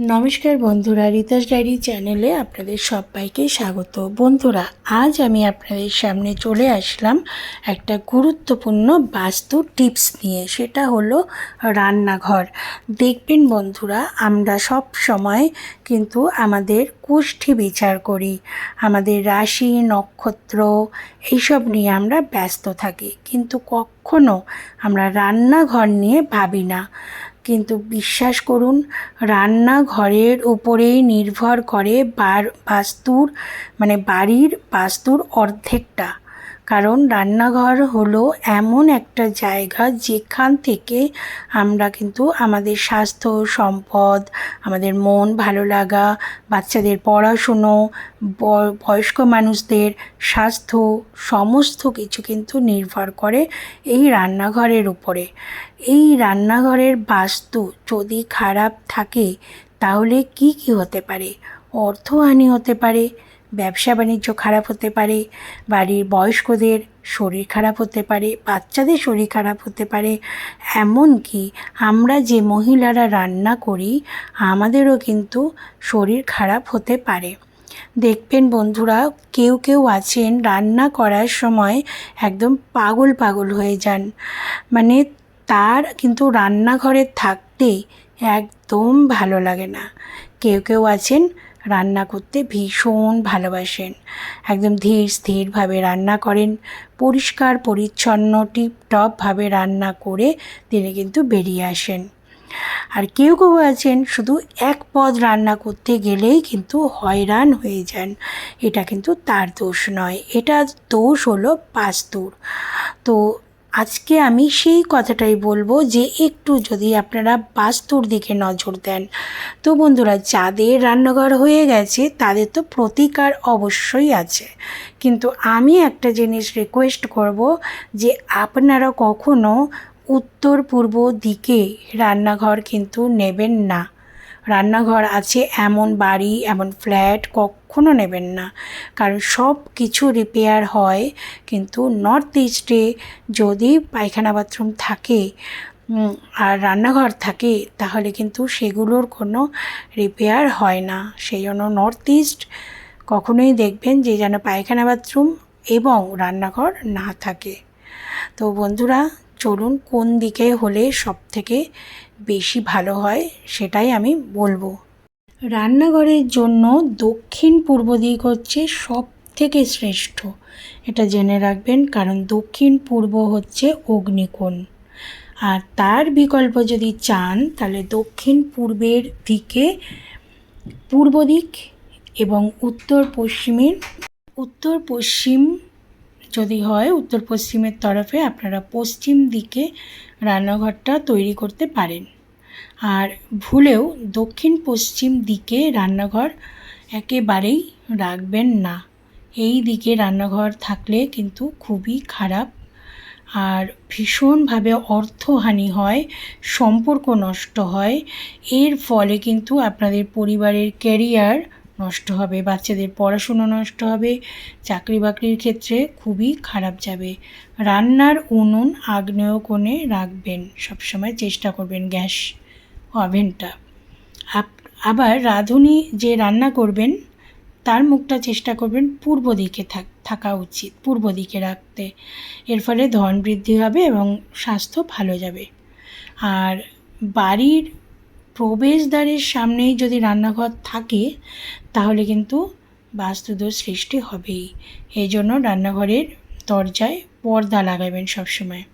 নমস্কার বন্ধুরা, রিতাস ডায়েরি চ্যানেলে আপনাদের সবাইকে স্বাগত। বন্ধুরা, আজ আমি আপনাদের সামনে চলে আসলাম একটা গুরুত্বপূর্ণ বাস্তু টিপস নিয়ে। সেটা হলো রান্নাঘর। দেখবেন বন্ধুরা, আমরা সব সময় কিন্তু আমাদের কুষ্ঠি বিচার করি। আমাদের রাশি, নক্ষত্র, এইসব নিয়ে আমরা ব্যস্ত থাকি। কিন্তু কখনো আমরা রান্নাঘর নিয়ে ভাবি না। কিন্তু বিশ্বাস করুন রান্নাঘরের উপরেই নির্ভর করে বার বাস্তুর মানে বাড়ির বাস্তুর অর্ধেকটা। কারণ রান্নাঘর হলো এমন একটা জায়গা যেখান থেকে আমরা কিন্তু আমাদের স্বাস্থ্য, সম্পদ, আমাদের মন ভালো লাগা, বাচ্চাদের পড়াশুনো বয়স্ক মানুষদের স্বাস্থ্য সমস্ত কিছু কিন্তু নির্ভর করে এই রান্নাঘরের উপরে। এই রান্নাঘরের বাস্তু যদি খারাপ থাকে তাহলে কি কি হতে পারে? অর্থহানি হতে পারে ব্যবসা বাণিজ্য খারাপ হতে পারে, বাড়ির বয়স্কদের শরীর খারাপ হতে পারে, বাচ্চাদের শরীর খারাপ হতে পারে, এমনকি আমরা যে মহিলারা রান্না করি, আমাদেরও কিন্তু শরীর খারাপ হতে পারে। দেখবেন বন্ধুরা, কেউ কেউ আছেন রান্না করার সময় একদম পাগল পাগল হয়ে যান। মানে তার কিন্তু রান্নাঘরে থাকতে একদম ভালো লাগে না। কেউ কেউ আছেন রান্না করতে ভীষণ ভালোবাসেন। একদম ধীর স্থিরভাবে রান্না করেন, পরিষ্কার, পরিচ্ছন্ন টিপটপভাবে রান্না করে তিনি কিন্তু বেরিয়ে আসেন। আর কেউ কেউ আছেন, শুধু এক পদ রান্না করতে গেলেই কিন্তু হয়রান হয়ে যান। এটা কিন্তু তার দোষ নয় এটা দোষ হলো পাস্তুর। তো আজকে আমি সেই কথাটাই বলব যে একটু যদি আপনারা বাস্তুর দিকে নজর দেন। তো বন্ধুরা, যাদের রান্নাঘর হয়ে গেছে, তাদের তো প্রতিকার অবশ্যই আছে। কিন্তু আমি একটা জিনিস রিকোয়েস্ট করব যে আপনারা কখনো উত্তর পূর্ব দিকে রান্নাঘর কিন্তু নেবেন না। রান্নাঘর আছে, এমন বাড়ি, এমন ফ্ল্যাট কখনো নেবেন না। কারণ সব কিছু রিপেয়ার হয় কিন্তু নর্থ ইস্টে যদি পায়খানা বাথরুম থাকে আর রান্নাঘর থাকে, তাহলে কিন্তু সেগুলোর কোনো রিপেয়ার হয় না। সেই জন্য নর্থ ইস্ট কখনোই দেখবেন যে যেন পায়খানা বাথরুম এবং রান্নাঘর না থাকে। তো বন্ধুরা চলুন কোন দিকে হলে সব থেকে বেশি ভালো হয় সেটাই আমি বলব। রান্নাঘরের জন্য দক্ষিণ পূর্ব দিক হচ্ছে সব থেকে শ্রেষ্ঠ। এটা জেনে রাখবেন, কারণ দক্ষিণ পূর্ব হচ্ছে অগ্নিকোণ। আর তার বিকল্প যদি চান, তাহলে দক্ষিণ পূর্বের দিকে পূর্ব দিক এবং উত্তর পশ্চিমের, উত্তর পশ্চিম যদি হয় উত্তর পশ্চিমের তরফে আপনারা পশ্চিম দিকে রান্নাঘরটা তৈরি করতে পারেন। আর ভুলেও দক্ষিণ পশ্চিম দিকে রান্নাঘর একেবারেই রাখবেন না। এই দিকে রান্নাঘর থাকলে কিন্তু খুবই খারাপ আর ভীষণভাবে অর্থহানি হয়, সম্পর্ক নষ্ট হয়। এর ফলে কিন্তু আপনাদের পরিবারের ক্যারিয়ার নষ্ট হবে, বাচ্চাদের পড়াশুনো নষ্ট হবে চাকরি বাকরির ক্ষেত্রে খুবই খারাপ যাবে। রান্নার উনুন আগ্নেয় কোণে রাখবেন, সবসময় চেষ্টা করবেন গ্যাস ওভেনটা। আবার রাঁধুনি যে রান্না করবেন, তার মুখটা চেষ্টা করবেন পূর্ব দিকে থাকা উচিত, পূর্ব দিকে রাখতে। এর ফলে ধন বৃদ্ধি হবে এবং স্বাস্থ্য ভালো যাবে। আর বাড়ির প্রবেশদ্বারের সামনেই যদি রান্নাঘর থাকে, তাহলে কিন্তু বাস্তুদোষ সৃষ্টি হবেই। এই জন্য রান্নাঘরের দরজায় পর্দা লাগাবেন সবসময়।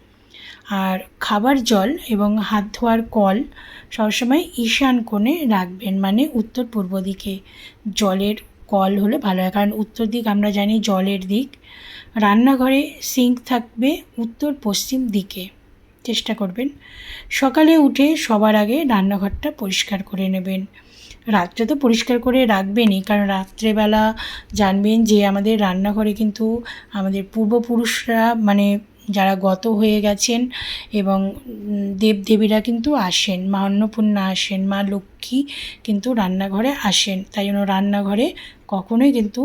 আর খাবার জল এবং হাত ধোয়ার কল সবসময় ঈশান কোণে রাখবেন মানে উত্তর পূর্ব দিকে। জলের কল হলে ভালো হয়, কারণ উত্তর দিক আমরা জানি জলের দিক। রান্নাঘরে সিঙ্ক থাকবে উত্তর পশ্চিম দিকে। চেষ্টা করবেন। সকালে উঠে সবার আগে রান্নাঘরটা পরিষ্কার করে নেবেন। রাত্রে তো পরিষ্কার করে রাখবেনই, কারণ রাত্রেবেলা জানবেন যে আমাদের রান্নাঘরে কিন্তু আমাদের পূর্বপুরুষরা মানে যারা গত হয়ে গেছেন এবং দেবদেবীরা কিন্তু আসেন, মা অন্নপূর্ণা আসেন, মা লক্ষ্মী কিন্তু রান্নাঘরে আসেন। তাই জন্য রান্নাঘরে কখনোই কিন্তু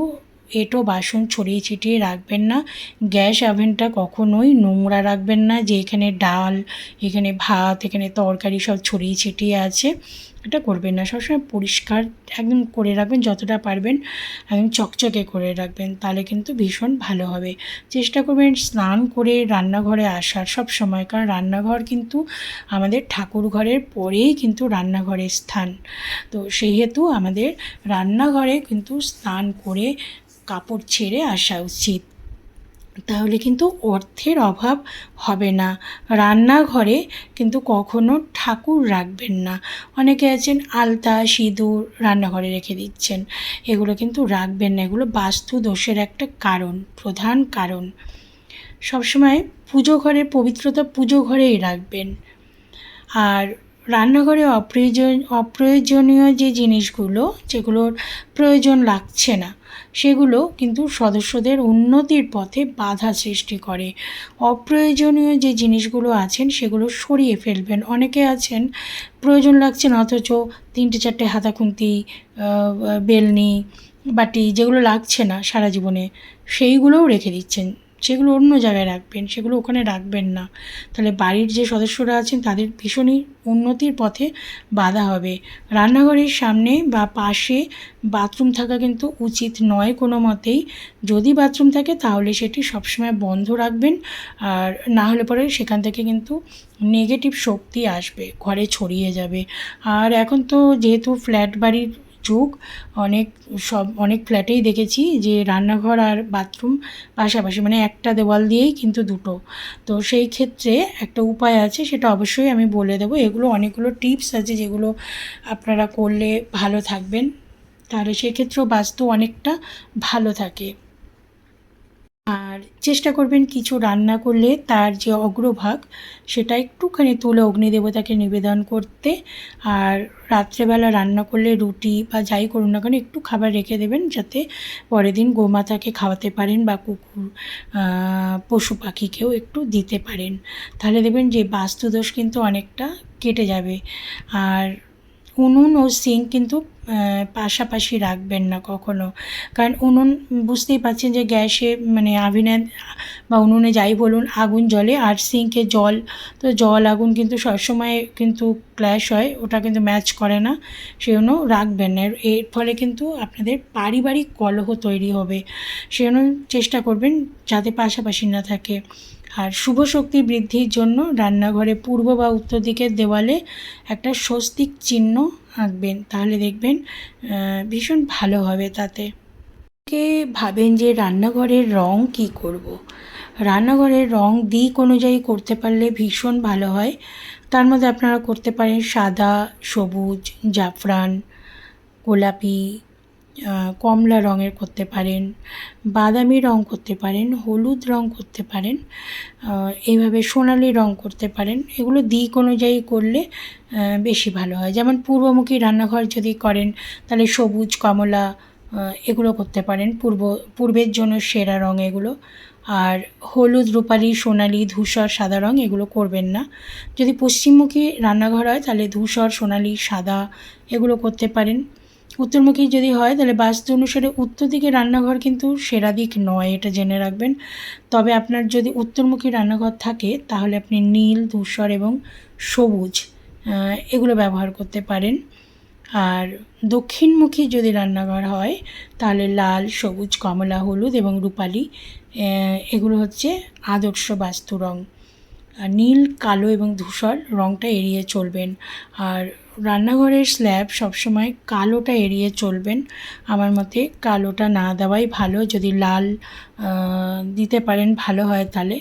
এঁটো বাসন ছড়িয়ে ছিটিয়ে রাখবেন না। গ্যাস ওভেনটা কখনোই নোংরা রাখবেন না। যে এখানে ডাল, এখানে ভাত, এখানে তরকারি সব ছড়িয়ে ছিটিয়ে আছে। এটা করবেন না। সবসময় পরিষ্কার একদম করে রাখবেন, যতটা পারবেন একদম চকচকে করে রাখবেন, তাহলে কিন্তু ভীষণ ভালো হবে। চেষ্টা করবেন স্নান করে রান্নাঘরে আসার সব সময় কারণ রান্নাঘর কিন্তু আমাদের ঠাকুর ঘরের পরেই কিন্তু রান্নাঘরের স্থান। তো সেহেতু আমাদের রান্নাঘরে কিন্তু স্নান করে কাপড় ছেড়ে আসা উচিত। তাহলে কিন্তু অর্থের অভাব হবে না। রান্নাঘরে কিন্তু কখনো ঠাকুর রাখবেন না। অনেকে আছেন আলতা, সিঁদুর রান্নাঘরে রেখে দিচ্ছেন। এগুলো কিন্তু রাখবেন না। এগুলো বাস্তু দোষের একটা কারণ, প্রধান কারণ। সবসময় পুজো ঘরের পবিত্রতা পুজো ঘরেই রাখবেন। আর রান্নাঘরে অপ্রয়োজন, অপ্রয়োজনীয় যে জিনিসগুলো যেগুলোর প্রয়োজন লাগছে না, সেগুলো কিন্তু সদস্যদের উন্নতির পথে বাধা সৃষ্টি করে। অপ্রয়োজনীয় যে জিনিসগুলো আছেন, সেগুলো সরিয়ে ফেলবেন। অনেকে আছেন, প্রয়োজন লাগছে না, অথচ তিনটে, চারটে হাতা খুন্তি বেলনি, বাটি, যেগুলো লাগছে না সারা জীবনে, সেইগুলোও রেখে দিচ্ছেন। সেগুলো অন্য জায়গায় রাখবেন, সেগুলো ওখানে রাখবেন না। তাহলে বাড়ির যে সদস্যরা আছেন তাদের ভীষণই উন্নতির পথে বাধা হবে। রান্নাঘরের সামনে বা পাশে বাথরুম থাকা কিন্তু উচিত নয় কোনো মতেই। যদি বাথরুম থাকে তাহলে সেটি সবসময় বন্ধ রাখবেন আর না হলে পরে সেখান থেকে কিন্তু নেগেটিভ শক্তি আসবে, ঘরে ছড়িয়ে যাবে। আর এখন তো যেহেতু ফ্ল্যাট বাড়ির যুগ, অনেক সব, অনেক ফ্ল্যাটেই দেখেছি যে রান্নাঘর আর বাথরুম পাশাপাশি মানে একটা দেওয়াল দিয়েই কিন্তু দুটো। তো সেই ক্ষেত্রে একটা উপায় আছে, সেটা অবশ্যই আমি বলে দেবো। এগুলো অনেকগুলো টিপস আছে যেগুলো আপনারা করলে ভালো থাকবেন। তাহলে সেক্ষেত্রেও বাস্তু অনেকটা ভালো থাকে। আর চেষ্টা করবেন কিছু রান্না করলে তার যে অগ্রভাগ, সেটা একটুখানি তুলে অগ্নিদেবতাকে নিবেদন করতে। আর রাত্রেবেলা রান্না করলে রুটি বা যাই করুন না কেন, একটু খাবার রেখে দেবেন যাতে পরের দিন গোমাতাকে খাওয়াতে পারেন বা কুকুর পশু পাখিকেও একটু দিতে পারেন। তাহলে দেখবেন যে বাস্তুদোষ কিন্তু অনেকটা কেটে যাবে। আর উনুন ও সিঙ্ক কিন্তু পাশাপাশি রাখবেন না কখনো। কারণ উনুন, বুঝতেই পারছেন যে গ্যাসে মানে আভিনে, বা উনুনে যাই বলুন, আগুন জ্বলে আর সিঙ্কে জল, তো জল, আগুন কিন্তু সবসময় কিন্তু ক্ল্যাশ হয়, ওটা কিন্তু ম্যাচ করে না, সেজন্য রাখবেন না। এর ফলে কিন্তু আপনাদের পারিবারিক কলহ তৈরি হবে, সেজন্য চেষ্টা করবেন যাতে পাশাপাশি না থাকে। আর শুভ শক্তি বৃদ্ধির জন্য রান্নাঘরে পূর্ব বা উত্তর দিকের দেওয়ালে একটা স্বস্তিক চিহ্ন আঁকবেন। তাহলে দেখবেন ভীষণ ভালো হবে তাতে। কে ভাবেন যে রান্নাঘরের রং কি করব। রান্নাঘরের রং দিক অনুযায়ী করতে পারলে ভীষণ ভালো হয়। তার মধ্যে আপনারা করতে পারেন সাদা, সবুজ, জাফরান, গোলাপি কমলা রঙের করতে পারেন, বাদামি রং করতে পারেন, হলুদ রং করতে পারেন এইভাবে সোনালি রং করতে পারেন। এগুলো দিক অনুযায়ী করলে বেশি ভালো হয়। যেমন পূর্বমুখী রান্নাঘর যদি করেন, তাহলে সবুজ, কমলা এগুলো করতে পারেন। পূর্ব, পূর্বের জন্য সেরা রং এগুলো। আর হলুদ, রূপালি, সোনালি, ধূসর, সাদা রং এগুলো করবেন না। যদি পশ্চিমমুখী রান্নাঘর হয়, তাহলে ধূসর, সোনালি, সাদা এগুলো করতে পারেন। উত্তরমুখী যদি হয়, তাহলে বাস্তু অনুসারে উত্তর দিকে রান্নাঘর কিন্তু সেরা দিক নয়, এটা জেনে রাখবেন। তবে আপনার যদি উত্তরমুখী রান্নাঘর থাকে, তাহলে আপনি নীল, ধূসর এবং সবুজ এগুলো ব্যবহার করতে পারেন। আর দক্ষিণমুখী যদি রান্নাঘর হয়, তাহলে লাল, সবুজ, কমলা, হলুদ এবং রূপালি এগুলো হচ্ছে আদর্শ বাস্তু রং। নীল, কালো এবং ধূসর রঙটা এড়িয়ে চলবেন। আর রান্নাঘরের স্ল্যাব সবসময় কালোটা এড়িয়ে চলবেন। আমার মতে কালোটা না দেওয়াই ভালো। যদি লাল দিতে পারেন ভালো হয় তাহলে।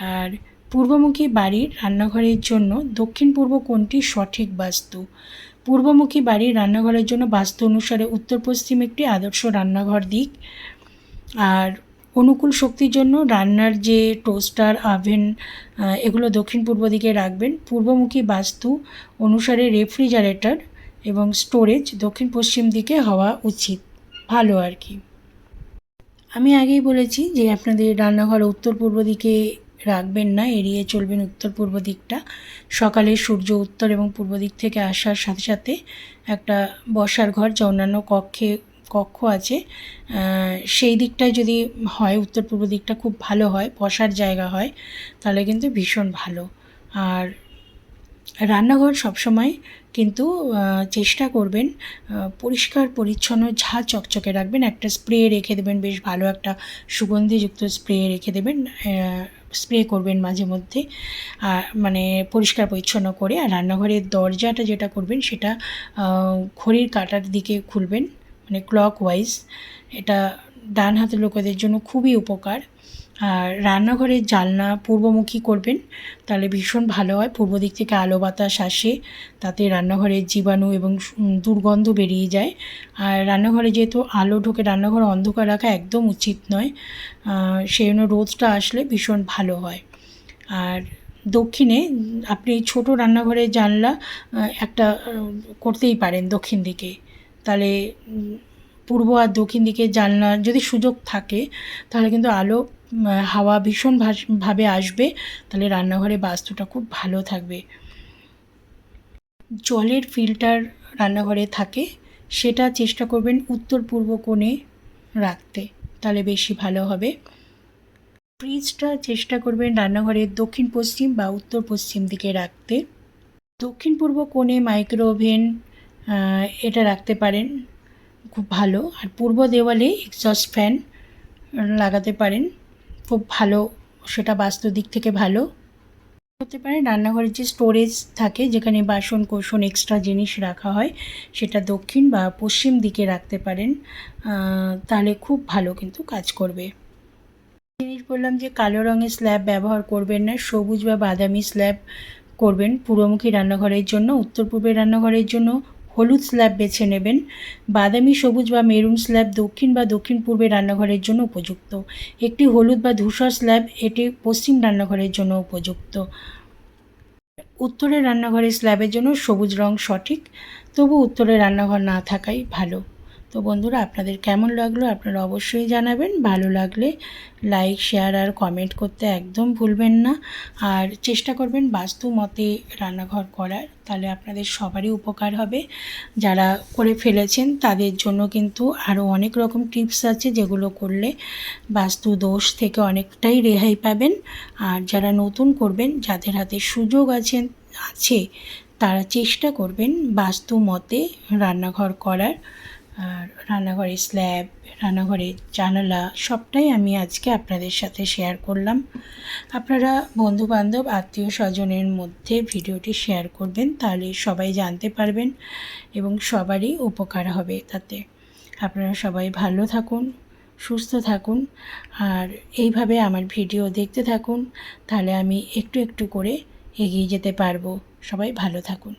আর পূর্বমুখী বাড়ির রান্নাঘরের জন্য দক্ষিণ পূর্ব কোনটি সঠিক বাস্তু? পূর্বমুখী বাড়ির রান্নাঘরের জন্য বাস্তু অনুসারে উত্তর পশ্চিম একটি আদর্শ রান্নাঘর দিক। আর অনুকূল শক্তির জন্য রান্নার যে টোস্টার, আভেন এগুলো দক্ষিণ পূর্ব দিকে রাখবেন। পূর্বমুখী বাস্তু অনুসারে রেফ্রিজারেটর এবং স্টোরেজ দক্ষিণ পশ্চিম দিকে হওয়া উচিত। ভালো আর কি। আমি আগেই বলেছি যে আপনাদের রান্নাঘর উত্তর পূর্ব দিকে রাখবেন না, এড়িয়ে চলবেন উত্তর পূর্ব দিকটা। সকালে সূর্য উত্তর এবং পূর্ব দিক থেকে আসার সাথে সাথে একটা বসার ঘর যা অন্যান্য কক্ষে কক্ষ আছে। সেই দিকটায় যদি হয়, উত্তর পূর্ব দিকটা খুব ভালো হয়, বসার জায়গা হয়, তাহলে কিন্তু ভীষণ ভালো। আর রান্নাঘর সবসময় কিন্তু চেষ্টা করবেন পরিষ্কার, পরিচ্ছন্ন, ঝা চকচকে রাখবেন। একটা স্প্রে রেখে দেবেন, বেশ ভালো একটা সুগন্ধিযুক্ত স্প্রে রেখে দেবেন স্প্রে করবেন মাঝে মধ্যে। আর মানে পরিষ্কার, পরিচ্ছন্ন করে, আর রান্নাঘরের দরজাটা যেটা করবেন, সেটা ঘড়ির কাঁটার দিকে খুলবেন। মানে ক্লক ওয়াইজ এটা ডান হাতের লোকেদের জন্য খুবই উপকার। আর রান্নাঘরের জানলা পূর্বমুখী করবেন, তাহলে ভীষণ ভালো হয়। পূর্ব দিক থেকে আলো বাতাস আসে, তাতে রান্নাঘরের জীবাণু এবং দুর্গন্ধ বেরিয়ে যায়। আর রান্নাঘরে যেহেতু আলো ঢোকে, রান্নাঘর অন্ধকার রাখা একদম উচিত নয়। সেই জন্য রোদটা আসলে ভীষণ ভালো হয়। আর দক্ষিণে, আপনি ছোট রান্নাঘরের জানলা একটা করতেই পারেন দক্ষিণ দিকে। তাহলে পূর্ব আর দক্ষিণ দিকে জানলা যদি সুযোগ থাকে তাহলে কিন্তু আলো হাওয়া ভীষণ ভাবে আসবে। তাহলে রান্নাঘরে বাস্তুটা খুব ভালো থাকবে। জলের ফিল্টার রান্নাঘরে থাকে সেটা চেষ্টা করবেন উত্তর পূর্ব কোণে রাখতে। তাহলে বেশি ভালো হবে। ফ্রিজটা চেষ্টা করবেন রান্নাঘরের দক্ষিণ পশ্চিম বা উত্তর পশ্চিম দিকে রাখতে। দক্ষিণ পূর্ব কোণে মাইক্রো ওভেন আহ, এটা রাখতে পারেন, খুব ভালো। আর পূর্ব দেওয়ালে এক্সস্ট ফ্যান লাগাতে পারেন, খুব ভালো, সেটা বাস্তু দিক থেকে ভালো। হতে পারে রান্নাঘরের যে স্টোরেজ থাকে, যেখানে বাসন কোসন এক্সট্রা জিনিস রাখা হয়, সেটা দক্ষিণ বা পশ্চিম দিকে রাখতে পারেন তাহলে খুব ভালো কিন্তু কাজ করবে। জিনিস বললাম যে কালো রঙের স্ল্যাব ব্যবহার করবেন না, সবুজ বা বাদামি স্ল্যাব করবেন। পূর্বমুখী রান্নাঘরের জন্য, উত্তর পূর্বের রান্নাঘরের জন্য হলুদ স্ল্যাব বেছে নেবেন। বাদামি, সবুজ বা মেরুন স্ল্যাব দক্ষিণ বা দক্ষিণ পূর্বে রান্নাঘরের জন্য উপযুক্ত। একটি হলুদ বা ধূসর স্ল্যাব এটি পশ্চিম রান্নাঘরের জন্য উপযুক্ত। উত্তরের রান্নাঘরের স্ল্যাবের জন্য সবুজ রং সঠিক, তবু উত্তরের রান্নাঘর না থাকাই ভালো। তো বন্ধুরা, আপনাদের কেমন লাগল আপনারা অবশ্যই জানাবেন। ভালো লাগলে লাইক শেয়ার আর কমেন্ট করতে একদম ভুলবেন না। আর চেষ্টা করবেন বাস্তু মতে রান্নাঘর করার, তাহলে আপনাদের সবারই উপকার হবে। যারা করে ফেলেছেন, তাদের জন্য কিন্তু আরও অনেক রকম টিপস আছে যেগুলো করলে বাস্তু দোষ থেকে অনেকটাই রেহাই পাবেন। আর যারা নতুন করবেন, যাদের হাতে সুযোগ আছেন আছে, তারা চেষ্টা করবেন বাস্তু মতে রান্নাঘর করার। আর রান্নাঘরের স্ল্যাব রান্নাঘরের জানালা সবটাই আমি আজকে আপনাদের সাথে শেয়ার করলাম। আপনারা বন্ধুবান্ধব আত্মীয় স্বজনের মধ্যে ভিডিওটি শেয়ার করবেন, তাহলে সবাই জানতে পারবেন এবং সবারই উপকার হবে তাতে। আপনারা সবাই ভালো থাকুন, সুস্থ থাকুন, আর এইভাবে আমার ভিডিও দেখতে থাকুন, তাহলে আমি একটু একটু করে এগিয়ে যেতে পারব। সবাই ভালো থাকুন।